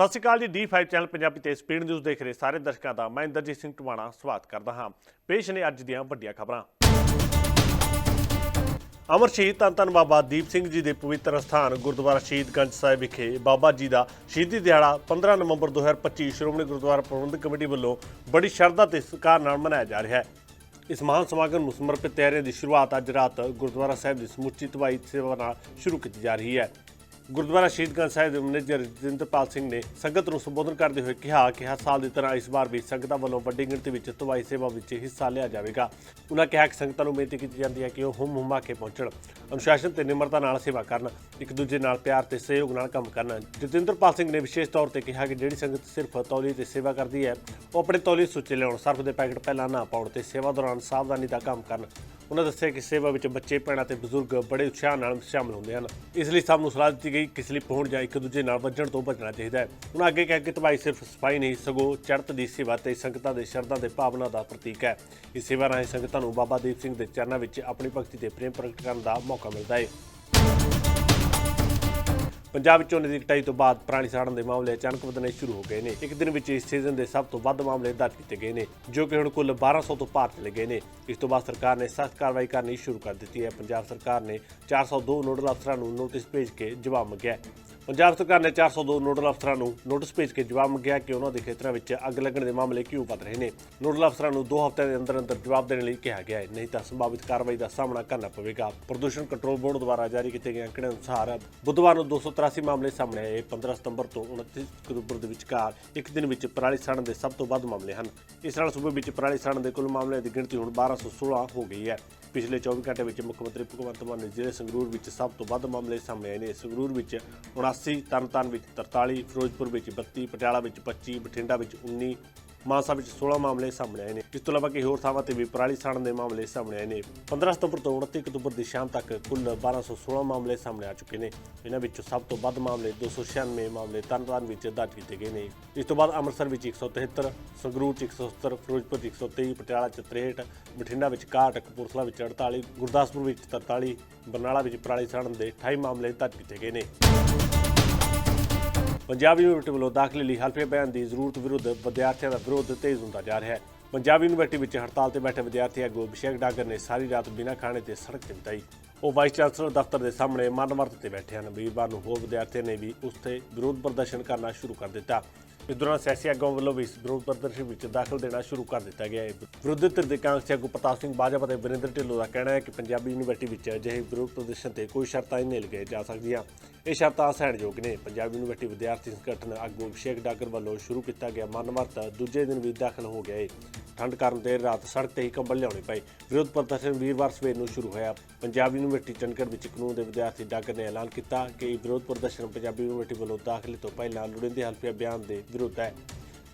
ਸਤਿ ਸ਼੍ਰੀ ਅਕਾਲ ਜੀ D5 channel Punjabi ਤੇ ਸਪੀਡ ਨਿਊਜ਼ ਦੇਖ ਰਹੇ ਸਾਰੇ ਦਰਸ਼ਕਾਂ ਦਾ। ਮੈਂ ਇੰਦਰਜੀਤ ਸਿੰਘ ਟਵਾਣਾ ਸਵਾਗਤ ਕਰਦਾ ਹਾਂ। ਪੇਸ਼ ਨੇ ਅੱਜ ਦੀਆਂ ਵੱਡੀਆਂ ਖਬਰਾਂ। ਅਮਰ ਸ਼ਹੀਦ ਧੰਨ ਧੰਨ ਬਾਬਾ ਦੀਪ ਸਿੰਘ ਜੀ ਦੇ ਪਵਿੱਤਰ ਸਥਾਨ ਗੁਰਦੁਆਰਾ ਸ਼ਹੀਦ ਗੰਜ ਸਾਹਿਬ ਵਿਖੇ ਬਾਬਾ ਜੀ ਦਾ ਸ਼ਹੀਦੀ ਦਿਹਾੜਾ 15 ਨਵੰਬਰ 2025 ਸ਼੍ਰੋਮਣੀ ਗੁਰਦੁਆਰਾ ਪ੍ਰਬੰਧਕ ਕਮੇਟੀ ਵੱਲੋਂ ਬੜੀ ਸ਼ਰਧਾ ਤੇ ਸਤਿਕਾਰ ਨਾਲ ਮਨਾਇਆ ਜਾ ਰਿਹਾ ਹੈ। ਇਸ ਮਹਾਨ ਸਮਾਗਮ ਨੂੰ ਸਮਰਪਿਤ ਤਿਆਰੀਆਂ ਦੀ ਸ਼ੁਰੂਆਤ ਅੱਜ ਰਾਤ ਗੁਰਦੁਆਰਾ ਸਾਹਿਬ ਦੀ ਸਮੁੱਚੀ ਤਵਾਈ ਸੇਵਾ ਨਾਲ ਸ਼ੁਰੂ ਕੀਤੀ ਜਾ ਰਹੀ ਹੈ। ਗੁਰਦੁਆਰਾ ਸ਼ਹੀਦਗੰਜ ਸਾਹਿਬ ਦੇ ਮੈਨੇਜਰ ਰਜਿੰਦਰਪਾਲ ਸਿੰਘ ਨੇ ਸੰਗਤ ਨੂੰ ਸੰਬੋਧਨ ਕਰਦੇ ਹੋਏ ਕਿਹਾ ਕਿ ਹਰ ਸਾਲ ਦੀ ਤਰ੍ਹਾਂ ਇਸ ਵਾਰ ਵੀ ਸੰਗਤਾਂ ਵੱਲੋਂ ਵੱਡੀ ਗਿਣਤੀ ਵਿੱਚ ਤਵਾਈ ਸੇਵਾ ਵਿੱਚ ਹਿੱਸਾ ਲਿਆ ਜਾਵੇਗਾ। ਉਹਨਾਂ ਕਿਹਾ ਕਿ ਸੰਗਤਾਂ ਨੂੰ ਬੇਨਤੀ ਕੀਤੀ ਜਾਂਦੀ ਹੈ ਕਿ ਉਹ ਹੁਮ ਹੁਮਾ ਕੇ ਪਹੁੰਚਣ, ਅਨੁਸ਼ਾਸਨ ਤੇ ਨਿਮਰਤਾ ਨਾਲ ਸੇਵਾ ਕਰਨ, ਇੱਕ ਦੂਜੇ ਨਾਲ ਪਿਆਰ ਤੇ ਸਹਿਯੋਗ ਨਾਲ ਕੰਮ ਕਰਨ। ਜਤਿੰਦਰਪਾਲ ਸਿੰਘ ਨੇ ਵਿਸ਼ੇਸ਼ ਤੌਰ ਤੇ ਕਿਹਾ ਕਿ ਜਿਹੜੀ ਸੰਗਤ ਸਿਰਫ ਤੌਲੀ ਤੇ ਸੇਵਾ ਕਰਦੀ ਹੈ, ਉਹ ਆਪਣੇ ਤੌਲੀ ਸੁੱਚੇ ਲਿਆਉਣ, ਸਰਫ ਦੇ ਪੈਕਟ ਪਹਿਲਾਂ ਨਾ ਪਾਉਣ ਤੇ ਸੇਵਾ ਦੌਰਾਨ ਸਾਵਧਾਨੀ ਦਾ ਕੰਮ ਕਰਨ। ਉਹਨਾਂ ਦੱਸਿਆ ਕਿ ਸੇਵਾ ਵਿੱਚ ਬੱਚੇ, ਭੈਣਾਂ ਤੇ ਬਜ਼ੁਰਗ ਬੜੇ ਉਤਸ਼ਾਹ ਨਾਲ ਸ਼ਾਮਲ ਹੁੰਦੇ ਹਨ। ਇਸ ਲਈ ਸਭ ਨੂੰ ਸਲਾਹ ਦਿੱਤੀ ਗਈ ਕਿ ਸਲਿੱਪ ਹੋਣ ਜਾਂ ਇੱਕ ਦੂਜੇ ਨਾਲ ਵੱਜਣ ਤੋਂ ਬਚਣਾ ਚਾਹੀਦਾ ਹੈ। ਉਹਨਾਂ ਅੱਗੇ ਕਿਹਾ ਕਿ ਤਵਾਈ ਸਿਰਫ ਸਫ਼ਾਈ ਨਹੀਂ, ਸਗੋਂ ਚੜ੍ਹਤ ਦੀ ਸੇਵਾ ਤੇ ਸੰਗਤਾਂ ਦੇ ਸ਼ਰਧਾ ਦੇ ਭਾਵਨਾ ਦਾ ਪ੍ਰਤੀਕ ਹੈ। ਇਸ ਸੇਵਾ ਰਾਹੀਂ ਸੰਗਤਾਂ ਨੂੰ ਬਾਬਾ ਦੀਪ ਸਿੰਘ ਦੇ ਚਰਨਾਂ ਵਿੱਚ ਆਪਣੀ ਭਗਤੀ ਤੇ ਪ੍ਰੇਮ ਪ੍ਰਗਟ ਕਰਨ ਦਾ ਮੌਕਾ ਮਿਲਦਾ ਹੈ। ਪੰਜਾਬ ਵਿੱਚ ਝੋਨੇ ਦੀ ਕਟਾਈ ਤੋਂ ਬਾਅਦ ਪਰਾਲੀ ਸਾੜਨ ਦੇ ਮਾਮਲੇ ਅਚਾਨਕ ਵਧਣੇ ਸ਼ੁਰੂ ਹੋ ਗਏ ਨੇ। ਇੱਕ ਦਿਨ ਵਿੱਚ ਇਸ ਸੀਜ਼ਨ ਦੇ ਸਭ ਤੋਂ ਵੱਧ ਮਾਮਲੇ ਦਰਜ ਕੀਤੇ ਗਏ ਨੇ, ਜੋ ਕਿ ਹੁਣ ਕੁੱਲ 1200 ਤੋਂ ਪਾਰ ਚਲੇ ਗਏ ਨੇ। ਇਸ ਤੋਂ ਬਾਅਦ ਸਰਕਾਰ ਨੇ ਸਖਤ ਕਾਰਵਾਈ ਕਰਨੀ ਸ਼ੁਰੂ ਕਰ ਦਿੱਤੀ ਹੈ। ਪੰਜਾਬ ਸਰਕਾਰ ਨੇ 402 ਨੋਡਲ ਅਫਸਰਾਂ ਨੂੰ ਨੋਟਿਸ ਭੇਜ ਕੇ ਜਵਾਬ ਮੰਗਿਆ ਪੰਜਾਬ ਸਰਕਾਰ ਨੇ 402 ਨੋਡਲ ਅਫਸਰਾਂ ਨੂੰ ਨੋਟਿਸ ਭੇਜ ਕੇ ਜਵਾਬ ਮੰਗਿਆ ਕਿ ਉਹਨਾਂ ਦੇ ਖੇਤਰਾਂ ਵਿੱਚ ਅੱਗ ਲੱਗਣ ਦੇ ਮਾਮਲੇ ਕਿਉਂ ਵੱਧ ਰਹੇ ਨੇ। ਨੋਡਲ ਅਫਸਰਾਂ ਨੂੰ 2 ਹਫ਼ਤਿਆਂ ਦੇ ਅੰਦਰ ਅੰਦਰ ਜਵਾਬ ਦੇਣ ਲਈ ਕਿਹਾ ਗਿਆ ਹੈ। ਨਹੀਂ ਤਾਂ ਸੰਭਾਵਿਤ ਕਾਰਵਾਈ ਦਾ ਸਾਹਮਣਾ ਕਰਨਾ ਪਵੇਗਾ। ਪ੍ਰਦੂਸ਼ਣ ਕੰਟਰੋਲ ਬੋਰਡ ਦੁਆਰਾ ਜਾਰੀ ਕੀਤੇ ਗਏ ਅੰਕੜੇ ਅਨੁਸਾਰ ਬੁੱਧਵਾਰ ਨੂੰ 283 ਮਾਮਲੇ ਸਾਹਮਣੇ ਆਏ। 15 ਸਤੰਬਰ ਤੋਂ 29 ਅਕਤੂਬਰ ਦੇ ਵਿਚਕਾਰ ਇੱਕ ਦਿਨ ਵਿੱਚ ਪਰਾਲੀ ਸਾੜਨ ਦੇ ਸਭ ਤੋਂ ਵੱਧ ਮਾਮਲੇ ਹਨ। ਇਸ ਨਾਲ ਸੂਬੇ ਵਿੱਚ ਪਰਾਲੀ ਸਾੜਨ ਦੇ ਕੁੱਲ ਮਾਮਲਿਆਂ ਦੀ ਗਿਣਤੀ ਹੁਣ 1216 ਹੋ ਗਈ ਹੈ। ਪਿਛਲੇ 24 ਘੰਟੇ ਵਿੱਚ ਮੁੱਖ ਮੰਤਰੀ ਭਗਵੰਤ ਮਾਨ ਨੇ ਜ਼ਿਲ੍ਹੇ ਸੰਗਰੂਰ ਵਿੱਚ ਸਭ ਤੋਂ ਵੱਧ ਮਾਮਲੇ ਸਾਹਮਣੇ ਆਏ ਨੇ। ਸੰਗਰੂਰ ਵਿੱਚ 79 ਤਰਨਤਾਰਨ ਵਿੱਚ 43 ਫਿਰੋਜ਼ਪੁਰ ਵਿੱਚ 32 ਪਟਿਆਲਾ ਵਿੱਚ 25 ਬਠਿੰਡਾ ਵਿੱਚ 19 ਮਾਨਸਾ ਵਿੱਚ 16 ਮਾਮਲੇ ਸਾਹਮਣੇ ਆਏ ਨੇ। ਇਸ ਤੋਂ ਇਲਾਵਾ ਕਈ ਹੋਰ ਥਾਵਾਂ ਤੇ ਵੀ ਪਰਾਲੀ ਸਾੜਨ ਦੇ ਮਾਮਲੇ ਸਾਹਮਣੇ ਆਏ ਨੇ। 15 ਸਤੰਬਰ ਤੋਂ 29 ਅਕਤੂਬਰ ਦੀ ਸ਼ਾਮ ਤੱਕ ਕੁੱਲ 1216 ਮਾਮਲੇ ਸਾਹਮਣੇ ਆ ਚੁੱਕੇ ਨੇ। ਇਹਨਾਂ ਵਿੱਚੋਂ ਸਭ ਤੋਂ ਵੱਧ ਮਾਮਲੇ 296 ਮਾਮਲੇ ਤਰਨਤਾਰਨ ਵਿੱਚ ਦਰਜ ਕੀਤੇ ਗਏ ਨੇ। ਇਸ ਤੋਂ ਬਾਅਦ ਅੰਮ੍ਰਿਤਸਰ ਵਿੱਚ 173 ਸੰਗਰੂਰ 'ਚ 170 ਫਿਰੋਜ਼ਪੁਰ 'ਚ 123 ਪਟਿਆਲਾ 'ਚ 63 ਬਠਿੰਡਾ ਵਿੱਚ 61 ਕਪੂਰਥਲਾ ਵਿੱਚ 48 ਗੁਰਦਾਸਪੁਰ ਵਿੱਚ 43 ਬਰਨਾਲਾ ਵਿੱਚ ਪਰਾਲੀ ਸਾੜਨ ਦੇ 28 ਮਾਮਲੇ ਦਰਜ ਕੀਤੇ ਗਏ ਨੇ। ਪੰਜਾਬ ਯੂਨੀਵਰਸਿਟੀ ਵੱਲੋਂ ਦਾਖਲੇ ਲਈ ਹਲਫੇ ਬਿਆਨ ਦੀ ਜ਼ਰੂਰਤ ਵਿਰੁੱਧ ਵਿਦਿਆਰਥੀਆਂ ਦਾ ਵਿਰੋਧ ਤੇਜ਼ ਹੁੰਦਾ ਜਾ ਰਿਹਾ ਹੈ। ਪੰਜਾਬ ਯੂਨੀਵਰਸਿਟੀ ਵਿੱਚ ਹੜਤਾਲ ਤੇ ਬੈਠੇ ਵਿਦਿਆਰਥੀ ਆਗੂ ਅਭਿਸ਼ੇਕ ਡਾਗਰ ਨੇ ਸਾਰੀ ਰਾਤ ਬਿਨਾਂ ਖਾਣੇ ਤੇ ਸੜਕ ਤੇ ਬਿਤਾਈ। ਉਹ ਵਾਈਸ ਚਾਂਸਲਰ ਦਫ਼ਤਰ ਦੇ ਸਾਹਮਣੇ ਮਨਮਰਤ ਤੇ ਬੈਠੇ ਹਨ। ਵੀਰਵਾਰ ਨੂੰ ਹੋਰ ਵਿਦਿਆਰਥੀਆਂ ਨੇ ਵੀ ਉਸ ਤੇ ਵਿਰੋਧ ਪ੍ਰਦਰਸ਼ਨ ਕਰਨਾ ਸ਼ੁਰੂ ਕਰ ਦਿੱਤਾ। ਇਸ ਦੌਰਾਨ ਸਿਆਸੀ ਆਗੂਆਂ ਵੱਲੋਂ ਵੀ ਇਸ ਵਿਰੋਧ ਪ੍ਰਦਰਸ਼ਨ ਵਿੱਚ ਦਾਖਲ ਦੇਣਾ ਸ਼ੁਰੂ ਕਰ ਦਿੱਤਾ ਗਿਆ ਹੈ। ਵਿਰੋਧੀ ਧਿਰ ਦੇ ਕਾਂਗਰਸੀ ਆਗੂ ਪ੍ਰਤਾਪ ਸਿੰਘ ਬਾਜਵਾ ਅਤੇ ਵਰਿੰਦਰ ਢਿੱਲੋਂ ਦਾ ਕਹਿਣਾ ਹੈ ਕਿ ਪੰਜਾਬੀ ਯੂਨੀਵਰਸਿਟੀ ਵਿੱਚ ਅਜਿਹੇ ਵਿਰੋਧ ਪ੍ਰਦਰਸ਼ਨ ਤੇ ਕੋਈ ਸ਼ਰਤਾਂ ਨਹੀਂ ਲਗਾਈ ਜਾ ਸਕਦੀਆਂ। ਇਹ ਸ਼ਰਤਾਂ ਸਹਿਣਯੋਗ ਨੇ। ਪੰਜਾਬ ਯੂਨੀਵਰਸਿਟੀ ਵਿਦਿਆਰਥੀ ਸੰਗਠਨ ਆਗੂ ਅਭਿਸ਼ੇਕ ਡਾਗਰ ਵੱਲੋਂ ਸ਼ੁਰੂ ਕੀਤਾ ਗਿਆ ਮਨਮਰਤ। ਦੂਜੇ ਦਿਨ ਵੀ ਦਾਖਲ ਹੋ ਗਿਆ ਹੈ ਠੰਡ ਕਾਰਨ ਦੇਰ ਰਾਤ ਸੜਕ ਤੇ ਹੀ ਕੰਬਲ ਲਿਆਉਣੇ ਪਏ। ਵਿਰੋਧ ਪ੍ਰਦਰਸ਼ਨ ਵੀਰਵਾਰ ਸਵੇਰ ਨੂੰ ਸ਼ੁਰੂ ਹੋਇਆ। ਪੰਜਾਬ ਯੂਨੀਵਰਸਿਟੀ ਚੰਡੀਗੜ੍ਹ ਵਿੱਚ ਕਾਨੂੰਨ ਦੇ ਵਿਦਿਆਰਥੀ ਡਾਕਟਰ ਨੇ ਐਲਾਨ ਕੀਤਾ ਕਿ ਵਿਰੋਧ ਪ੍ਰਦਰਸ਼ਨ ਪੰਜਾਬੀ ਯੂਨੀਵਰਸਿਟੀ ਵੱਲੋਂ ਦਾਖਲੇ ਤੋਂ ਪਹਿਲਾਂ ਲੋੜੀਂਦੇ ਹਲਫੀਆ ਬਿਆਨ ਦੇ ਵਿਰੁੱਧ ਹੈ।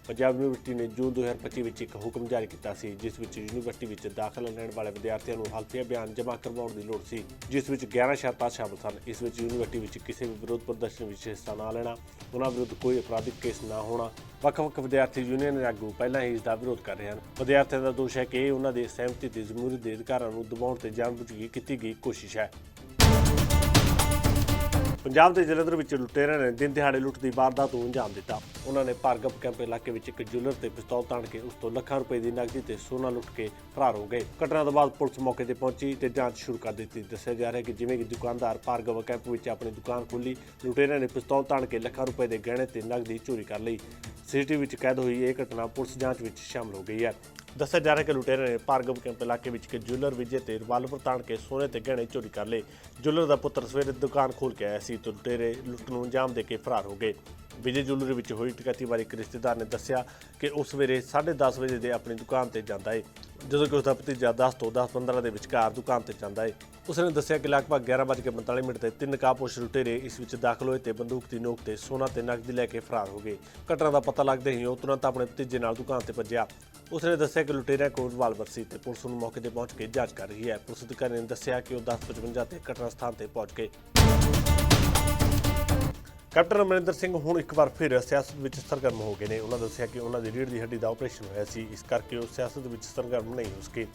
ਪੰਜਾਬ ਯੂਨੀਵਰਸਿਟੀ ਨੇ ਜੂਨ 2025 ਵਿੱਚ ਇੱਕ ਹੁਕਮ ਜਾਰੀ ਕੀਤਾ ਸੀ, ਜਿਸ ਵਿੱਚ ਯੂਨੀਵਰਸਿਟੀ ਵਿੱਚ ਦਾਖਲਾ ਲੈਣ ਵਾਲੇ ਵਿਦਿਆਰਥੀਆਂ ਨੂੰ ਹਲਫੀਆ ਬਿਆਨ ਜਮ੍ਹਾਂ ਕਰਵਾਉਣ ਦੀ ਲੋੜ ਸੀ, ਜਿਸ ਵਿੱਚ 11 ਸ਼ਰਤਾਂ ਸ਼ਾਮਲ ਸਨ। ਇਸ ਵਿੱਚ ਯੂਨੀਵਰਸਿਟੀ ਵਿੱਚ ਕਿਸੇ ਵੀ ਵਿਰੋਧ ਪ੍ਰਦਰਸ਼ਨ ਵਿੱਚ ਹਿੱਸਾ ਨਾ ਲੈਣਾ, ਉਹਨਾਂ ਵਿਰੁੱਧ ਕੋਈ ਅਪਰਾਧਿਕ ਕੇਸ ਨਾ ਹੋਣਾ। ਵੱਖ-ਵੱਖ ਵਿਦਿਆਰਥੀ ਯੂਨੀਅਨ ਦੇ ਆਗੂ ਪਹਿਲਾਂ ਹੀ ਇਸ ਦਾ ਵਿਰੋਧ ਕਰ ਰਹੇ ਹਨ। ਵਿਦਿਆਰਥੀਆਂ ਦਾ ਦੋਸ਼ ਹੈ ਕਿ ਇਹ ਉਹਨਾਂ ਦੇ ਸਹਿਮਤੀ ਤੇ ਜ਼ਮੂਰੀ ਦੇ ਅਧਿਕਾਰਾਂ ਨੂੰ ਦਬਾਉਣ ਤੇ ਜਾਣਬੁੱਝ ਕੇ ਕੀਤੀ ਗਈ ਕੋਸ਼ਿਸ਼ ਹੈ। ਪੰਜਾਬ ਦੇ ਜਲੰਧਰ ਵਿੱਚ ਲੁਟੇਰਿਆਂ ਨੇ ਦਿਨ ਦਿਹਾੜੇ ਲੁੱਟ ਦੀ ਵਾਰਦਾਤ ਨੂੰ ਅੰਜਾਮ ਦਿੱਤਾ। ਉਹਨਾਂ ਨੇ ਭਾਰਗਵ ਕੈਂਪ ਇਲਾਕੇ ਵਿੱਚ ਇੱਕ ਜੁਲਰ ਤੇ ਪਿਸਤੌਲ ਤਾਣ ਕੇ ਉਸ ਤੋਂ ਲੱਖਾਂ ਰੁਪਏ ਦੀ ਨਕਦੀ ਤੇ ਸੋਨਾ ਲੁੱਟ ਕੇ ਫਰਾਰ ਹੋ ਗਏ। ਘਟਨਾ ਤੋਂ ਬਾਅਦ ਪੁਲਿਸ ਮੌਕੇ ਤੇ ਪਹੁੰਚੀ ਤੇ ਜਾਂਚ ਸ਼ੁਰੂ ਕਰ ਦਿੱਤੀ। ਦੱਸਿਆ ਜਾ ਰਿਹਾ ਹੈ ਕਿ ਜਿਵੇਂ ਕਿ ਦੁਕਾਨਦਾਰ ਭਾਰਗਵ ਕੈਂਪ ਵਿੱਚ ਆਪਣੀ ਦੁਕਾਨ ਖੋਲੀ ਲੁਟੇਰਿਆਂ ਨੇ ਪਿਸਤੌਲ ਤਾਣ ਕੇ ਲੱਖਾਂ ਰੁਪਏ ਦੇ ਗਹਿਣੇ ਤੇ ਨਕਦੀ ਚੋਰੀ ਕਰ ਲਈ। ਸੀਸੀਟੀਵੀ ਵਿੱਚ ਕੈਦ ਹੋਈ ਇਹ ਘਟਨਾ ਪੁਲਿਸ ਜਾਂਚ ਵਿੱਚ ਸ਼ਾਮਲ ਹੋ ਗਈ ਹੈ। ਦੱਸਿਆ ਜਾ ਰਿਹਾ ਕਿ ਲੁਟੇਰੇ ਨੇ ਭਾਰਗਵ ਕੈਂਪ ਇਲਾਕੇ ਵਿੱਚ ਇੱਕ ਜੁਐਲਰ ਵਿਜੇ ਤੇ ਰਿਵਾਲਵਰ ਤਾਣ ਕੇ ਸੋਨੇ ਤੇ ਗਹਿਣੇ ਚੋਰੀ ਕਰ ਲਏ। ਜੁਐਲਰ ਦਾ ਪੁੱਤਰ ਸਵੇਰੇ ਦੁਕਾਨ ਖੋਲ ਕੇ ਆਇਆ ਸੀ ਤੇ ਲੁਟੇਰੇ ਲੁੱਟ ਨੂੰ ਅੰਜਾਮ ਦੇ ਕੇ ਫਰਾਰ ਹੋ ਗਏ। ਵਿਜੇ ਜੁਐਲਰੀ ਵਿੱਚ ਹੋਈ ਟਕੈਤੀ ਬਾਰੇ ਇੱਕ ਰਿਸ਼ਤੇਦਾਰ ਨੇ ਦੱਸਿਆ ਕਿ ਉਸ ਸਵੇਰੇ 10:30 ਵਜੇ ਦੇ ਆਪਣੀ ਦੁਕਾਨ ਤੇ ਜਾਂਦਾ ਏ, ਜਦੋਂ ਕਿ ਉਸ ਦਾ ਭਤੀਜਾ 10 ਤੋਂ 10:15 ਦੇ ਵਿਚਕਾਰ ਦੁਕਾਨ ਤੇ ਜਾਂਦਾ ਏ। ਉਸ ਨੇ ਦੱਸਿਆ ਕਿ ਲਗਭਗ 11:45 ਮਿੰਟ ਤੇ ਤਿੰਨ ਕਾਪੋਸ਼ ਲੁਟੇਰੇ ਇਸ ਵਿੱਚ ਦਾਖਲ ਹੋਏ ਤੇ ਬੰਦੂਕ ਦੀ ਨੋਕ ਤੇ ਸੋਨਾ ਤੇ ਨਕਦੀ ਲੈ ਕੇ ਫਰਾਰ ਹੋ ਗਏ। ਘਟਨਾ ਦਾ ਪਤਾ ਲੱਗਦੇ ਹੀ ਉਹ ਤੁਰੰਤ ਆਪਣੇ ਭਤੀਜੇ ਨਾਲ ਦੁਕਾਨ ਤੇ ਭੱਜਿਆ। ਉਸ ਨੇ ਦੱਸਿਆ ਕਿ ਲੁਟੇਰਿਆਂ ਕੋਲ ਰਿਵਾਲਵਰ ਸੀ ਤੇ ਪੁਲਿਸ ਨੂੰ ਮੌਕੇ ਤੇ ਪਹੁੰਚ ਕੇ ਜਾਂਚ ਕਰ ਰਹੀ ਹੈ। ਪੁਲਿਸ ਅਧਿਕਾਰੀ ਨੇ ਦੱਸਿਆ ਕਿ ਉਹ 10:55 ਤੇ ਘਟਨਾ ਸਥਾਨ ਤੇ ਪਹੁੰਚ ਗਏ। ਕੈਪਟਨ ਅਮਰਿੰਦਰ ਸਿੰਘ ਹੁਣ ਇੱਕ ਵਾਰ ਫਿਰ ਸਿਆਸਤ ਵਿੱਚ ਸਰਗਰਮ ਹੋ ਗਏ ਨੇ। ਉਹਨਾਂ ਦੱਸਿਆ ਕਿ ਉਹਨਾਂ ਦੀ ਰੀੜ੍ਹ ਦੀ ਹੱਡੀ ਦਾ ਆਪਰੇਸ਼ਨ ਹੋਇਆ ਸੀ। ਇਸ ਕਰਕੇ ਉਹ ਸਿਆਸਤ ਵਿੱਚ ਸਰਗਰਮ ਨਹੀਂ ਹੋ ਸਕੇ।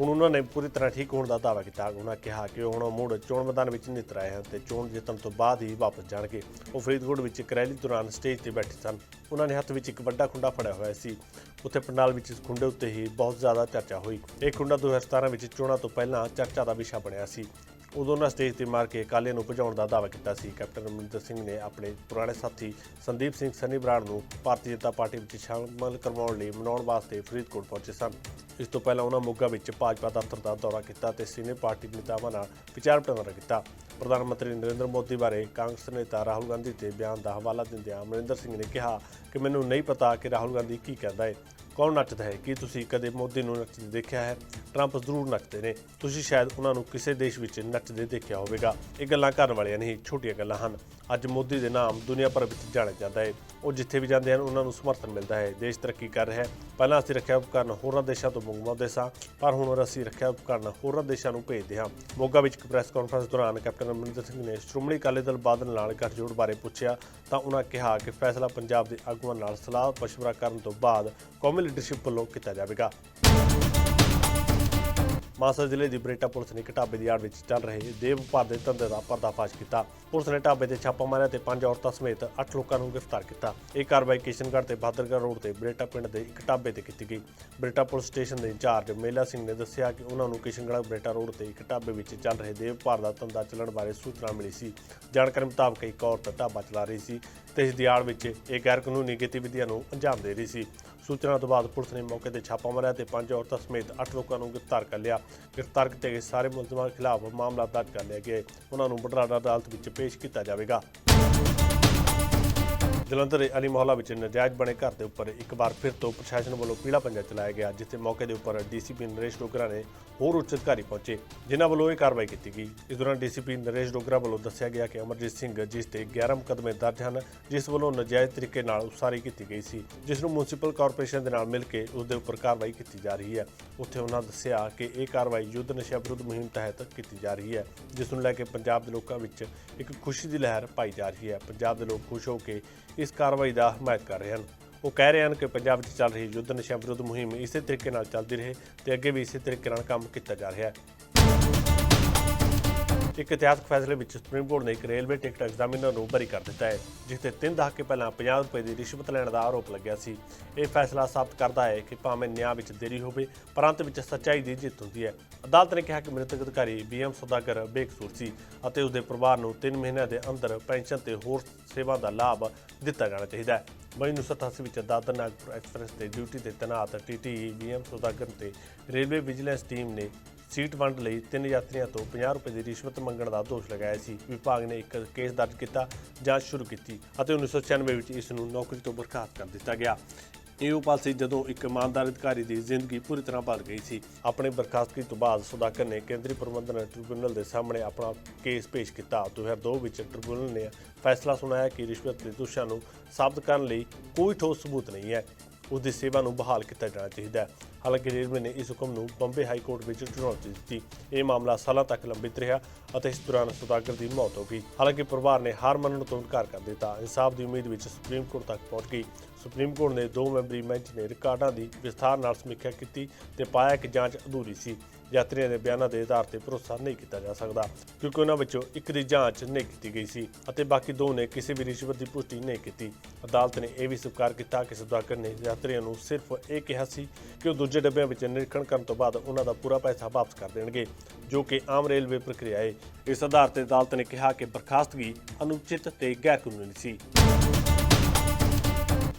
ਹੁਣ ਉਹਨਾਂ ਨੇ ਪੂਰੀ ਤਰ੍ਹਾਂ ਠੀਕ ਹੋਣ ਦਾ ਦਾਅਵਾ ਕੀਤਾ। ਉਹਨਾਂ ਕਿਹਾ ਕਿ ਉਹ ਹੁਣ ਮੁੜ ਚੋਣ ਮੈਦਾਨ ਵਿੱਚ ਨਿਤਰ ਆਏ ਹਨ ਤੇ ਚੋਣ ਜਿੱਤਣ ਤੋਂ ਬਾਅਦ ਹੀ ਵਾਪਸ ਜਾਣਗੇ। ਉਹ ਫਰੀਦਕੋਟ ਵਿੱਚ ਇੱਕ ਰੈਲੀ ਦੌਰਾਨ ਸਟੇਜ ਤੇ ਬੈਠੇ ਸਨ। ਉਹਨਾਂ ਨੇ ਹੱਥ ਵਿੱਚ ਇੱਕ ਵੱਡਾ ਖੁੰਡਾ ਫੜਿਆ ਹੋਇਆ ਸੀ। ਉੱਥੇ ਪੰਡਾਲ ਵਿੱਚ ਇਸ ਖੁੰਡੇ ਉੱਤੇ ਹੀ ਬਹੁਤ ਜ਼ਿਆਦਾ ਚਰਚਾ ਹੋਈ। ਇਹ ਖੁੰਡਾ 2017 ਵਿੱਚ ਚੋਣਾਂ ਤੋਂ ਪਹਿਲਾਂ ਚਰਚਾ ਦਾ ਵਿਸ਼ਾ ਬਣਿਆ ਸੀ। ਉਦੋਂ ਉਹਨਾਂ ਸਟੇਜ ਤੇ ਮਾਰ ਕੇ ਕਾਲੇ ਨੂੰ ਭਜਾਉਣ ਦਾ ਦਾਅਵਾ ਕੀਤਾ ਸੀ। ਕੈਪਟਨ ਅਮਰਿੰਦਰ ਸਿੰਘ ਨੇ ਆਪਣੇ ਪੁਰਾਣੇ ਸਾਥੀ ਸੰਦੀਪ ਸਿੰਘ, ਸਨੀ ਬਰਾੜ ਨੂੰ ਭਾਰਤੀ ਜਨਤਾ ਪਾਰਟੀ ਵਿੱਚ ਸ਼ਾਮਲ ਕਰਵਾਉਣ ਲਈ ਮਨਾਉਣ ਵਾਸਤੇ ਫਰੀਦਕੋਟ ਪਹੁੰਚੇ ਸਨ। ਇਸ ਤੋਂ ਪਹਿਲਾਂ ਉਹਨਾਂ ਮੋਗਾ ਵਿੱਚ ਭਾਜਪਾ ਦਫ਼ਤਰ ਦਾ ਦੌਰਾ ਕੀਤਾ ਤੇ ਸੀਨੀਅਰ ਪਾਰਟੀ ਨੇਤਾਵਾਂ ਨਾਲ ਵਿਚਾਰ ਵਟਾਂਦਰਾ ਕੀਤਾ। ਪ੍ਰਧਾਨ ਮੰਤਰੀ ਨਰਿੰਦਰ ਮੋਦੀ ਬਾਰੇ ਕਾਂਗਰਸ ਨੇਤਾ ਰਾਹੁਲ ਗਾਂਧੀ ਦੇ ਬਿਆਨ ਦਾ ਹਵਾਲਾ ਦਿੰਦਿਆਂ ਅਮਰਿੰਦਰ ਸਿੰਘ ਨੇ ਕਿਹਾ ਕਿ ਮੈਨੂੰ ਨਹੀਂ ਪਤਾ ਕਿ ਰਾਹੁਲ ਗਾਂਧੀ ਕੀ ਕਹਿੰਦਾ ਹੈ। ਕੌਣ ਨੱਚਦਾ ਹੈ? ਕੀ ਤੁਸੀਂ ਕਦੇ ਮੋਦੀ ਨੂੰ ਨੱਚਦੇ ਦੇਖਿਆ ਹੈ? ਟਰੰਪ ਜ਼ਰੂਰ ਨੱਚਦੇ ਨੇ। ਤੁਸੀਂ ਸ਼ਾਇਦ ਉਹਨਾਂ ਨੂੰ ਕਿਸੇ ਦੇਸ਼ ਵਿੱਚ ਨੱਚਦੇ ਦੇਖਿਆ ਹੋਵੇਗਾ। ਇਹ ਗੱਲਾਂ ਕਰਨ ਵਾਲੀਆਂ ਨਹੀਂ, ਛੋਟੀਆਂ ਗੱਲਾਂ ਹਨ। ਅੱਜ ਮੋਦੀ ਦੇ ਨਾਮ ਦੁਨੀਆ ਭਰ ਵਿੱਚ ਜਾਣਿਆ ਜਾਂਦਾ ਹੈ। ਉਹ ਜਿੱਥੇ ਵੀ ਜਾਂਦੇ ਹਨ, ਉਹਨਾਂ ਨੂੰ ਸਮਰਥਨ ਮਿਲਦਾ ਹੈ। ਦੇਸ਼ ਤਰੱਕੀ ਕਰ ਰਿਹਾ ਹੈ। ਪਹਿਲਾਂ ਅਸੀਂ ਰੱਖਿਆ ਉਪਕਰਨ ਹੋਰਾਂ ਦੇਸ਼ਾਂ ਤੋਂ ਮੰਗਵਾਉਂਦੇ ਸਾਂ, ਪਰ ਹੁਣ ਅਸੀਂ ਰੱਖਿਆ ਉਪਕਰਨ ਹੋਰਾਂ ਦੇਸ਼ਾਂ ਨੂੰ ਭੇਜਦੇ ਹਾਂ। ਮੋਗਾ ਵਿੱਚ ਇੱਕ ਪ੍ਰੈਸ ਕਾਨਫਰੰਸ ਦੌਰਾਨ ਕੈਪਟਨ ਅਮਰਿੰਦਰ ਸਿੰਘ ਨੇ ਸ਼੍ਰੋਮਣੀ ਅਕਾਲੀ ਦਲ ਬਾਦਲ ਨਾਲ ਗੱਠਜੋੜ ਬਾਰੇ ਪੁੱਛਿਆ, ਤਾਂ ਉਹਨਾਂ ਕਿਹਾ ਕਿ ਫੈਸਲਾ ਪੰਜਾਬ ਦੇ ਆਗੂਆਂ ਨਾਲ ਸਲਾਹ ਮਸ਼ਵਰਾ ਕਰਨ ਤੋਂ ਬਾਅਦ ਕੌਮੀ ਲੀਡਰਸ਼ਿਪ ਵੱਲੋਂ ਕੀਤਾ ਜਾਵੇਗਾ। ਮਾਸਾ ਜ਼ਿਲ੍ਹੇ ਦੀ ਬਰੇਟਾ ਪੁਲਿਸ ਨੇ ਇੱਕ ਢਾਬੇ ਦੀ ਆੜ ਵਿੱਚ ਚੱਲ ਰਹੇ ਦੇਵ ਵਪਾਰ ਦੇ ਧੰਦੇ ਦਾ ਪਰਦਾਫਾਸ਼ ਕੀਤਾ। ਪੁਲਿਸ ਨੇ ਢਾਬੇ ਤੇ ਛਾਪਾ ਮਾਰਿਆ ਤੇ ਪੰਜ ਔਰਤਾਂ ਸਮੇਤ 8 ਲੋਕਾਂ ਨੂੰ ਗ੍ਰਿਫਤਾਰ ਕੀਤਾ। ਇਹ ਕਾਰਵਾਈ ਕਿਸ਼ਨਗੜ੍ਹ ਤੇ ਬਹਾਦਰਗੜ੍ਹ ਰੋਡ ਤੇ ਬਰੇਟਾ ਪਿੰਡ ਦੇ ਇੱਕ ਢਾਬੇ ਤੇ ਕੀਤੀ ਗਈ। ਬਰੇਟਾ ਪੁਲਿਸ ਸਟੇਸ਼ਨ ਦੇ ਇੰਚਾਰਜ ਮੇਲਾ ਸਿੰਘ ਨੇ ਦੱਸਿਆ ਕਿ ਉਹਨਾਂ ਨੂੰ ਕਿਸ਼ਨਗੜ੍ਹ ਬਰੇਟਾ ਰੋਡ ਤੇ ਇੱਕ ਢਾਬੇ ਵਿੱਚ ਚੱਲ ਰਹੇ ਦੇਵ ਵਪਾਰ ਦਾ ਧੰਦਾ ਚੱਲਣ ਬਾਰੇ ਸੂਚਨਾ ਮਿਲੀ ਸੀ। ਜਾਣਕਾਰੀ ਮੁਤਾਬਕ ਇੱਕ ਔਰਤ ਢਾਬਾ ਚਲਾ ਰਹੀ ਸੀ ਤੇ ਇਸ ਦੀ ਆੜ ਵਿੱਚ ਇਹ ਗੈਰ ਕਾਨੂੰਨੀ ਗਤੀਵਿਧੀਆਂ ਨੂੰ ਅੰਜਾਮ ਦੇ ਰਹੀ ਸੀ। ਸੂਚਨਾ ਤੋਂ ਬਾਅਦ ਪੁਲਿਸ ਨੇ ਮੌਕੇ ਤੇ ਛਾਪਾ ਮਾਰਿਆ ਤੇ ਪੰਜ ਔਰਤਾਂ ਸਮੇਤ 8 ਲੋਕਾਂ ਨੂੰ ਗ੍ਰਿਫਤਾਰ ਕਰ ਲਿਆ। ਗ੍ਰਿਫਤਾਰ ਕੀਤੇ ਗਏ ਸਾਰੇ ਮੁਲਜ਼ਮਾਂ ਖਿਲਾਫ ਮਾਮਲਾ ਦਰਜ ਕਰ ਲਿਆ ਗਿਆ ਉਹਨਾਂ ਨੂੰ ਬਟਰਾਡਾ ਅਦਾਲਤ ਵਿੱਚ ਪੇਸ਼ ਕੀਤਾ ਜਾਵੇਗਾ। ਜਲੰਧਰ ਦੇ ਅਲੀ ਮੁਹੱਲਾ ਵਿੱਚ ਨਜਾਇਜ਼ ਬਣੇ ਘਰ ਦੇ ਉੱਪਰ ਇੱਕ ਵਾਰ ਫਿਰ ਤੋਂ ਪ੍ਰਸ਼ਾਸਨ ਵੱਲੋਂ ਪੀੜਾ ਪੰਜਾ ਚਲਾਇਆ ਗਿਆ, ਜਿੱਥੇ ਮੌਕੇ ਦੇ ਉੱਪਰ ਡੀਸੀਪੀ ਨਰੇਸ਼ ਡੋਗਰਾ ਨੇ ਹੋਰ ਉੱਚ ਅਧਿਕਾਰੀ ਪਹੁੰਚੇ, ਜਿਨ੍ਹਾਂ ਵੱਲੋਂ ਇਹ ਕਾਰਵਾਈ ਕੀਤੀ ਗਈ। ਇਸ ਦੌਰਾਨ ਡੀਸੀਪੀ ਨਰੇਸ਼ ਡੋਗਰਾ ਵੱਲੋਂ ਦੱਸਿਆ ਗਿਆ ਕਿ ਅਮਰਜੀਤ ਸਿੰਘ ਜਿਸ ਤੇ 11 ਮੁਕੱਦਮੇ ਦਰਜ ਹਨ, ਜਿਸ ਵੱਲੋਂ ਨਜਾਇਜ਼ ਤਰੀਕੇ ਨਾਲ ਉਸਾਰੀ ਕੀਤੀ ਗਈ ਸੀ, ਜਿਸ ਨੂੰ ਮਿਊਨਿਸਪਲ ਕਾਰਪੋਰੇਸ਼ਨ ਦੇ ਨਾਲ ਮਿਲ ਕੇ ਉਸ ਦੇ ਉੱਪਰ ਕਾਰਵਾਈ ਕੀਤੀ ਜਾ ਰਹੀ ਹੈ। ਉੱਥੇ ਉਹਨਾਂ ਦੱਸਿਆ ਕਿ ਇਹ ਕਾਰਵਾਈ ਯੁੱਧ ਨਸ਼ਾ ਵਿਰੁੱਧ ਮੁਹਿੰਮ ਤਹਿਤ ਕੀਤੀ ਜਾ ਰਹੀ ਹੈ, ਜਿਸ ਨੂੰ ਲੈ ਕੇ ਪੰਜਾਬ ਦੇ ਲੋਕਾਂ ਵਿੱਚ ਇੱਕ ਖੁਸ਼ੀ ਦੀ ਲਹਿਰ ਪਾਈ ਜਾ ਰਹੀ ਹੈ। ਪੰਜਾਬ ਦੇ ਲੋਕ ਖੁਸ਼ ਹੋ ਕੇ ਇਸ ਕਾਰਵਾਈ ਦਾ ਹਮਾਇਤ ਕਰ ਰਹੇ ਹਨ। ਉਹ ਕਹਿ ਰਹੇ ਹਨ ਕਿ ਪੰਜਾਬ ਵਿੱਚ ਚੱਲ ਰਹੀ ਯੁੱਧ ਨਸ਼ਾ ਵਿਰੁੱਧ ਮੁਹਿੰਮ ਇਸੇ ਤਰੀਕੇ ਨਾਲ ਚੱਲਦੀ ਰਹੇ ਤੇ ਅੱਗੇ ਵੀ ਇਸੇ ਤਰੀਕੇ ਨਾਲ ਕੰਮ ਕੀਤਾ ਜਾ ਰਿਹਾ ਹੈ। ਇੱਕ ਇਤਿਹਾਸਕ ਫੈਸਲੇ ਵਿੱਚ ਸੁਪਰੀਮ ਕੋਰਟ ਨੇ ਇੱਕ ਰੇਲਵੇ ਟਿਕਟ ਐਗਜ਼ਾਮੀਨਰ ਨੂੰ ਬਰੀ ਕਰ ਦਿੱਤਾ ਹੈ, ਜਿਸ ਤੇ 3 ਦਹਾਕੇ ਪਹਿਲਾਂ 50 ਰੁਪਏ ਦੀ ਰਿਸ਼ਵਤ ਲੈਣ ਦਾ ਆਰੋਪ ਲੱਗਿਆ ਸੀ। ਇਹ ਫੈਸਲਾ ਸਾਬਤ ਕਰਦਾ ਹੈ ਕਿ ਭਾਵੇਂ ਨਿਆਂ ਵਿੱਚ ਦੇਰੀ ਹੋਵੇ ਪਰ ਅੰਤ ਵਿੱਚ ਸੱਚਾਈ ਦੀ ਜਿੱਤ ਹੁੰਦੀ ਹੈ। ਅਦਾਲਤ ਨੇ ਕਿਹਾ ਕਿ ਮ੍ਰਿਤਕ ਅਧਿਕਾਰੀ ਬੀਐਮ ਸੌਦਾਗਰ ਬੇਕਸੂਰ ਸੀ ਅਤੇ ਉਸ ਦੇ ਪਰਿਵਾਰ ਨੂੰ 3 ਮਹੀਨਿਆਂ ਦੇ ਅੰਦਰ ਪੈਨਸ਼ਨ ਤੇ ਹੋਰ ਸੇਵਾ ਦਾ ਲਾਭ ਦਿੱਤਾ ਜਾਣਾ ਚਾਹੀਦਾ ਹੈ। ਮਈ 1987 ਵਿੱਚ ਦਾਦਰ ਨਾਗਪੁਰ ਐਕਸਪ੍ਰੈਸ ਤੇ ਡਿਊਟੀ ਤੇ ਤੈਨਾਤ ਟੀਟੀ ਬੀਐਮ ਸੌਦਾਗਰ ਤੇ ਰੇਲਵੇ ਵਿਜੀਲੈਂਸ ਟੀਮ ਨੇ ਸੀਟ ਵੰਡ ਲਈ ਤਿੰਨ ਯਾਤਰੀਆਂ ਤੋਂ 50 ਰੁਪਏ ਦੀ ਰਿਸ਼ਵਤ ਮੰਗਣ ਦਾ ਦੋਸ਼ ਲਗਾਇਆ ਸੀ। ਵਿਭਾਗ ਨੇ ਇੱਕ ਕੇਸ ਦਰਜ ਕੀਤਾ, ਜਾਂਚ ਸ਼ੁਰੂ ਕੀਤੀ ਅਤੇ 1996 ਵਿੱਚ ਇਸ ਨੂੰ ਨੌਕਰੀ ਤੋਂ ਬਰਖਾਸਤ ਕਰ ਦਿੱਤਾ ਗਿਆ। ਇਹ ਉਹ ਪਲ ਸੀ ਜਦੋਂ ਇੱਕ ਇਮਾਨਦਾਰ ਅਧਿਕਾਰੀ ਦੀ ਜ਼ਿੰਦਗੀ ਪੂਰੀ ਤਰ੍ਹਾਂ ਬਦਲ ਗਈ ਸੀ। ਆਪਣੇ ਬਰਖਾਸਤਗੀ ਤੋਂ ਬਾਅਦ ਸੁਦਾਕਰ ਨੇ ਕੇਂਦਰੀ ਪ੍ਰਬੰਧਨ ਟ੍ਰਿਬਿਊਨਲ ਦੇ ਸਾਹਮਣੇ ਆਪਣਾ ਕੇਸ ਪੇਸ਼ ਕੀਤਾ। 2002 ਵਿੱਚ ਟ੍ਰਿਬਿਊਨਲ ਨੇ ਫੈਸਲਾ ਸੁਣਾਇਆ ਕਿ ਰਿਸ਼ਵਤ ਦੇ ਦੋਸ਼ਾਂ ਨੂੰ ਸਾਬਤ ਕਰਨ ਲਈ ਕੋਈ ਠੋਸ ਸਬੂਤ ਨਹੀਂ ਹੈ। ਉਸ ਦੀ ਸੇਵਾ ਨੂੰ ਬਹਾਲ ਕੀਤਾ ਜਾਣਾ ਚਾਹੀਦਾ ਹੈ। ਹਾਲਾਂਕਿ ਰੇਲਵੇ ਨੇ ਇਸ ਹੁਕਮ ਨੂੰ ਬੰਬੇ ਹਾਈ ਕੋਰਟ ਵਿੱਚ ਚੁਣੌਤੀ ਦਿੱਤੀ। ਇਹ ਮਾਮਲਾ ਸਾਲਾਂ ਤੱਕ ਲੰਬਿਤ ਰਿਹਾ ਅਤੇ ਇਸ ਦੌਰਾਨ ਸੁਦਾਗਰ ਦੀ ਮੌਤ ਹੋ ਗਈ। ਹਾਲਾਂਕਿ ਪਰਿਵਾਰ ਨੇ ਹਾਰ ਮੰਨਣ ਤੋਂ ਇਨਕਾਰ ਕਰ ਦਿੱਤਾ। ਇਨਸਾਫ ਦੀ ਉਮੀਦ ਵਿੱਚ ਸੁਪਰੀਮ ਕੋਰਟ ਤੱਕ ਪਹੁੰਚ ਗਈ। ਸੁਪਰੀਮ ਕੋਰਟ ਨੇ ਦੋ ਮੈਂਬਰੀ ਬੈਂਚ ਨੇ ਰਿਕਾਰਡਾਂ ਦੀ ਵਿਸਥਾਰ ਨਾਲ ਸਮੀਖਿਆ ਕੀਤੀ ਤੇ ਪਾਇਆ ਕਿ ਜਾਂਚ ਅਧੂਰੀ ਸੀ। ਯਾਤਰੀਆਂ ਦੇ ਬਿਆਨਾਂ ਦੇ ਆਧਾਰ ਤੇ ਭਰੋਸਾ ਨਹੀਂ ਕੀਤਾ ਜਾ ਸਕਦਾ, ਕਿਉਂਕਿ ਉਹਨਾਂ ਵਿੱਚੋਂ ਇੱਕ ਦੀ ਜਾਂਚ ਨਹੀਂ ਕੀਤੀ ਗਈ ਸੀ ਅਤੇ ਬਾਕੀ ਦੋ ਨੇ ਕਿਸੇ ਵੀ ਰਿਸ਼ਵਤ ਦੀ ਪੁਸ਼ਟੀ ਨਹੀਂ ਕੀਤੀ। ਅਦਾਲਤ ਨੇ ਇਹ ਵੀ ਸਵੀਕਾਰ ਕੀਤਾ ਕਿ ਸੁਦਾਗਰ ਨੇ ਯਾਤਰੀਆਂ ਨੂੰ ਸਿਰਫ ਇਹ ਕਿਹਾ ਸੀ ਕਿ ਉਹ ਦੂਜੇ ਡੱਬਿਆਂ ਵਿੱਚ ਨਿਰੀਖਣ ਕਰਨ ਤੋਂ ਬਾਅਦ ਉਹਨਾਂ ਦਾ ਪੂਰਾ ਪੈਸਾ ਵਾਪਸ ਕਰ ਦੇਣਗੇ, ਜੋ ਕਿ ਆਮ ਰੇਲਵੇ ਪ੍ਰਕਿਰਿਆ ਹੈ। ਇਸ ਆਧਾਰ ਤੇ ਅਦਾਲਤ ਨੇ ਕਿਹਾ ਕਿ ਬਰਖਾਸਤਗੀ ਅਨੁਚਿਤ ਤੇ ਗੈਰ ਕਾਨੂੰਨੀ ਸੀ।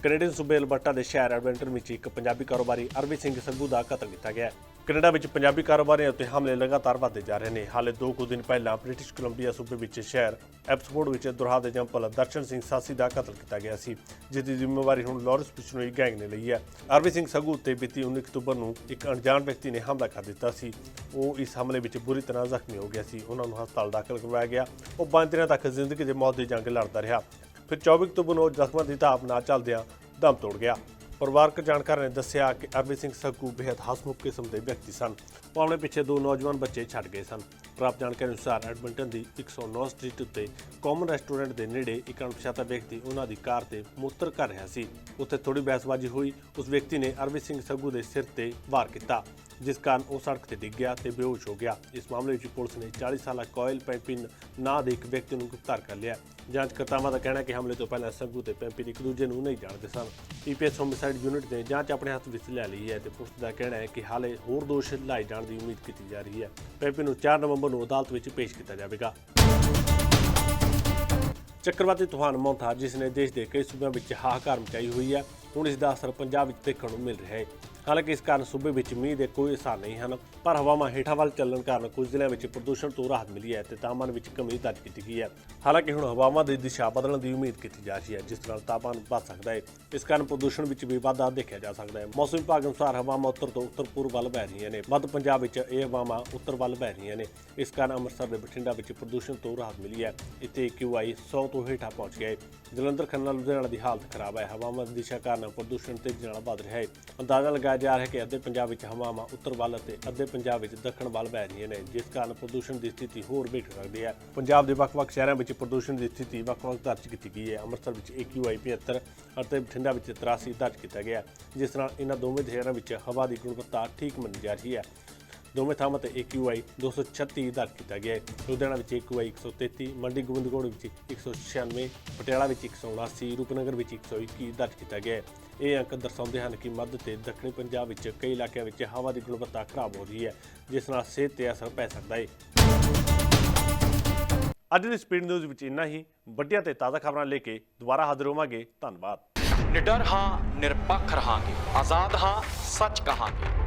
ਕੈਨੇਡੀਅਨ ਸੂਬੇ ਅਲਬਰਟਾ ਦੇ ਸ਼ਹਿਰ ਐਡਵੈਂਟਰ ਵਿੱਚ ਇੱਕ ਪੰਜਾਬੀ ਕਾਰੋਬਾਰੀ ਅਰਵੀ ਸਿੰਘ ਸੰਧੂ ਦਾ ਕਤਲ ਕੀਤਾ ਗਿਆ ਹੈ। ਕੈਨੇਡਾ ਵਿੱਚ ਪੰਜਾਬੀ ਕਾਰੋਬਾਰੀਆਂ ਉੱਤੇ ਹਮਲੇ ਲਗਾਤਾਰ ਵਧਦੇ ਜਾ ਰਹੇ ਨੇ। ਹਾਲੇ ਦੋ ਕੁ ਦਿਨ ਪਹਿਲਾਂ ਬ੍ਰਿਟਿਸ਼ ਕੋਲੰਬੀਆ ਸੂਬੇ ਵਿੱਚ ਸ਼ਹਿਰ ਐਪਸਫੋਰਡ ਵਿੱਚ ਦੁਰਹਾ ਦੇ ਜੰਪਲ ਦਰਸ਼ਨ ਸਿੰਘ ਸਾਸੀ ਦਾ ਕਤਲ ਕੀਤਾ ਗਿਆ ਸੀ ਜਿਸ ਦੀ ਜ਼ਿੰਮੇਵਾਰੀ ਹੁਣ ਲਾਰੈਂਸ ਬਿਸ਼ਨੋਈ ਗੈਂਗ ਨੇ ਲਈ ਹੈ। ਅਰਵੀ ਸਿੰਘ ਸੰਧੂ ਉੱਤੇ ਬੀਤੀ 19 ਅਕਤੂਬਰ ਨੂੰ ਇੱਕ ਅਣਜਾਣ ਵਿਅਕਤੀ ਨੇ ਹਮਲਾ ਕਰ ਦਿੱਤਾ ਸੀ। ਉਹ ਇਸ ਹਮਲੇ ਵਿੱਚ ਬੁਰੀ ਤਰ੍ਹਾਂ ਜ਼ਖਮੀ ਹੋ ਗਿਆ ਸੀ। ਉਹਨਾਂ ਨੂੰ ਹਸਪਤਾਲ ਦਾਖਲ ਕਰਵਾਇਆ ਗਿਆ। ਉਹ ਪੰਜ ਦਿਨਾਂ ਤੱਕ ਜ਼ਿੰਦਗੀ ਦੇ ਮੌਤ ਦੀ ਜੰਗ ਲੜਦਾ ਰਿਹਾ। ਫਿਰ 24 ਅਕਤੂਬਰ ਨੂੰ ਜ਼ਖਮਾਂ ਦੀ ਧਾਪ ਨਾਲ ਚੱਲਦਿਆਂ ਦਮ ਤੋੜ ਗਿਆ। ਪਰਿਵਾਰਕ ਜਾਣਕਾਰ ਨੇ ਦੱਸਿਆ ਕਿ ਅਰਵਿੰਦ ਸਿੰਘ ਸੱਗੂ ਬੇहद ਹਸਮੁਖ ਕਿਸਮ ਦੇ ਵਿਅਕਤੀ ਸਨ। ਉਹ ਆਪਣੇ ਪਿੱਛੇ ਦੋ ਨੌਜਵਾਨ ਬੱਚੇ ਛੱਡ ਗਏ ਸਨ। ਪ੍ਰਾਪਤ ਜਾਣਕਾਰੀ ਅਨੁਸਾਰ ਐਡਮਿੰਟਨ ਦੀ 109 ਸਟਰੀਟ ਉੱਤੇ ਕਾਮਨ ਰੈਸਟੋਰੈਂਟ ਦੇ ਨੇੜੇ ਇੱਕ ਅਣਪਛਾਤਾ ਵਿਅਕਤੀ ਉਹਨਾਂ ਦੀ ਕਾਰ ਤੇ ਮੂਤਰ ਕਰ ਰਿਹਾ ਸੀ। ਉੱਥੇ ਥੋੜੀ ਬਹਿਸਬਾਜ਼ੀ ਹੋਈ। ਉਸ ਵਿਅਕਤੀ ਨੇ ਅਰਵਿੰਦ ਸਿੰਘ ਸੱਗੂ ਦੇ ਸਿਰ ਤੇ ਵਾਰ ਕੀਤਾ। ਜਿਸ ਕਾਰਨ ਉਹ ਸੜਕ ਤੇ ਡਿੱਗ ਗਿਆ ਤੇ ਬੇਹੋਸ਼ ਹੋ ਗਿਆ। ਇਸ ਮਾਮਲੇ ਵਿੱਚ ਪੁਲਿਸ ਨੇ 40 ਸਾਲਾ ਕੋਇਲ ਪੈਂਪਿਨ ਨਾਂ ਦੇ ਇੱਕ ਵਿਅਕਤੀ ਨੂੰ ਗ੍ਰਿਫਤਾਰ ਕਰ ਲਿਆ। ਜਾਂਚਕਰਤਾਵਾਂ ਦਾ ਕਹਿਣਾ ਹੈ ਕਿ ਹਮਲੇ ਤੋਂ ਪਹਿਲਾਂ ਸੰਗੂ ਤੇ ਪੈਂਪਿਨ ਇੱਕ ਦੂਜੇ ਨੂੰ ਨਹੀਂ ਜਾਣਦੇ ਸਨ। ਈਪੀਐਸ ਹੋਮਿਸਾਈਡ ਯੂਨਿਟ ਨੇ ਜਾਂਚ ਆਪਣੇ ਹੱਥ ਵਿੱਚ ਲੈ ਲਈ ਹੈ ਤੇ ਪੁਲਿਸ ਦਾ ਕਹਿਣਾ ਹੈ ਕਿ ਹਾਲੇ ਹੋਰ ਦੋਸ਼ ਲਾਏ ਜਾਣ ਦੀ ਉਮੀਦ ਕੀਤੀ ਜਾ ਰਹੀ ਹੈ। ਪੈਂਪਿਨ ਨੂੰ 4 ਨਵੰਬਰ ਨੂੰ ਅਦਾਲਤ ਵਿੱਚ ਪੇਸ਼ ਕੀਤਾ ਜਾਵੇਗਾ। ਚੱਕਰਵਾਤੀ ਤੂਫਾਨ ਮੌਂਥਾ ਜਿਸ ਨੇ ਦੇਸ਼ ਦੇ ਕਈ ਸੂਬਿਆਂ ਵਿੱਚ ਹਾਹਾਕਾਰ ਮਚਾਈ ਹੋਈ ਹੈ। ਹੁਣ ਇਸ ਦਾ ਅਸਰ ਪੰਜਾਬ ਵਿੱਚ ਦੇਖਣ ਨੂੰ ਮਿਲ ਰਿਹਾ ਹੈ। ਹਾਲਾਂਕਿ ਇਸ ਕਾਰਨ ਸੂਬੇ ਵਿੱਚ ਮੀਂਹ ਦੇ ਕੋਈ ਅਸਰ ਨਹੀਂ ਹਨ, ਪਰ ਹਵਾਵਾਂ ਹੇਠਾਂ ਵੱਲ ਚੱਲਣ ਕਾਰਨ ਕੁਝ ਜ਼ਿਲ੍ਹਿਆਂ ਵਿੱਚ ਪ੍ਰਦੂਸ਼ਣ ਤੋਂ ਰਾਹਤ ਮਿਲੀ ਹੈ ਤੇ ਤਾਪਮਾਨ ਵਿੱਚ ਕਮੀ ਦਰਜ ਕੀਤੀ ਗਈ ਹੈ। ਹਾਲਾਂਕਿ ਹੁਣ ਹਵਾਵਾਂ ਦੀ ਦਿਸ਼ਾ ਬਦਲਣ ਦੀ ਉਮੀਦ ਕੀਤੀ ਜਾ ਰਹੀ ਹੈ, ਜਿਸ ਨਾਲ ਤਾਪਮਾਨ ਵੱਧ ਸਕਦਾ ਹੈ। ਇਸ ਕਾਰਨ ਪ੍ਰਦੂਸ਼ਣ ਵਿੱਚ ਵੀ ਵਾਧਾ ਦੇਖਿਆ ਜਾ ਸਕਦਾ ਹੈ। ਮੌਸਮ ਵਿਭਾਗ ਅਨੁਸਾਰ ਹਵਾਵਾਂ ਉੱਤਰ ਤੋਂ ਉੱਤਰ ਪੂਰਬ ਵੱਲ ਵਹਿ ਰਹੀਆਂ ਨੇ। ਮੱਧ ਪੰਜਾਬ ਵਿੱਚ ਇਹ ਹਵਾਵਾਂ ਉੱਤਰ ਵੱਲ ਵਹਿ ਰਹੀਆਂ ਨੇ। ਇਸ ਕਾਰਨ ਅੰਮ੍ਰਿਤਸਰ ਦੇ ਬਠਿੰਡਾ ਵਿੱਚ ਪ੍ਰਦੂਸ਼ਣ ਤੋਂ ਰਾਹਤ ਮਿਲੀ ਹੈ। ਇੱਥੇ QI 100 ਤੋਂ ਹੇਠਾਂ ਪਹੁੰਚ ਗਿਆ ਹੈ। ਜਲੰਧਰ, ਖੰਨਾ, ਲੁਧਿਆਣਾ ਦੀ ਹਾਲਤ ਖਰਾਬ ਹੈ। ਹਵਾਵਾਂ ਦੀ ਦਿਸ਼ਾ ਕਾਰਨ ਪ੍ਰਦੂਸ਼ਣ ਤੇਜ਼ੀ ਨਾਲ ਵੱਧ ਰਿਹਾ ਹੈ। ਅੰਦਾਜ਼ਾ ਲਗਾਇਆ ਜਾ ਰਿਹਾ ਹੈ ਕਿ ਅੱਧੇ ਪੰਜਾਬ ਵਿੱਚ ਹਵਾਵਾਂ ਉੱਤਰ ਵੱਲ ਅਤੇ ਅੱਧੇ ਪੰਜਾਬ ਵਿੱਚ ਦੱਖਣ ਵੱਲ ਵਹਿ ਰਹੀਆਂ ਨੇ, ਜਿਸ ਕਾਰਨ ਪ੍ਰਦੂਸ਼ਣ ਦੀ ਸਥਿਤੀ ਹੋਰ ਬਿਗੜ ਸਕਦੀ ਹੈ। ਪੰਜਾਬ ਦੇ ਵੱਖ-ਵੱਖ ਸ਼ਹਿਰਾਂ ਵਿੱਚ ਪ੍ਰਦੂਸ਼ਣ ਦੀ ਸਥਿਤੀ ਵੱਖ-ਵੱਖ ਦਰਜ ਕੀਤੀ ਗਈ ਹੈ। ਅੰਮ੍ਰਿਤਸਰ ਵਿੱਚ AQI 75 ਅਤੇ ਬਠਿੰਡਾ ਵਿੱਚ 83 ਦਰਜ ਕੀਤਾ ਗਿਆ ਜਿਸ ਨਾਲ ਇਹਨਾਂ ਦੋਵੇਂ ਸ਼ਹਿਰਾਂ ਵਿੱਚ ਹਵਾ ਦੀ ਗੁਣਵੱਤਾ ਠੀਕ ਮੰਨੀ ਜਾ ਰਹੀ ਹੈ। ਦੋਵੇਂ ਥਾਵਾਂ ਤੇ AQI 236 ਦਰਜ ਕੀਤਾ ਗਿਆ ਹੈ। ਲੁਧਿਆਣਾ ਵਿੱਚ AQI 133 ਮੰਡੀ ਗੋਬਿੰਦਗੜ੍ਹ ਵਿੱਚ 196 ਪਟਿਆਲਾ ਵਿੱਚ 179 ਰੂਪਨਗਰ ਵਿੱਚ 121 ਦਰਜ ਕੀਤਾ ਗਿਆ ਹੈ। ਇਹ ਅੰਕ ਦਰਸਾਉਂਦੇ ਹਨ ਕਿ ਮੱਧ ਤੇ ਦੱਖਣੀ ਪੰਜਾਬ ਵਿੱਚ ਕਈ ਇਲਾਕਿਆਂ ਵਿੱਚ ਹਵਾ ਦੀ ਗੁਣਵੱਤਾ ਖਰਾਬ ਹੋ ਰਹੀ ਹੈ, ਜਿਸ ਨਾਲ ਸਿਹਤ ਤੇ ਅਸਰ ਪੈ ਸਕਦਾ ਹੈ। ਅੱਜ ਦੀ ਸਪੀਡ ਨਿਊਜ਼ ਵਿੱਚ ਇੰਨਾ ਹੀ। ਵੱਡੀਆਂ ਤੇ ਤਾਜ਼ਾ ਖਬਰਾਂ ਲੈ ਕੇ ਦੁਬਾਰਾ ਹਾਜ਼ਰ ਹੋਵਾਂਗੇ। ਧੰਨਵਾਦ। ਨਿਡਰ ਹਾਂ, ਨਿਰਪੱਖ ਰਹਾਂਗੇ। ਆਜ਼ਾਦ ਹਾਂ, ਸੱਚ ਕਹਾਂਗੇ।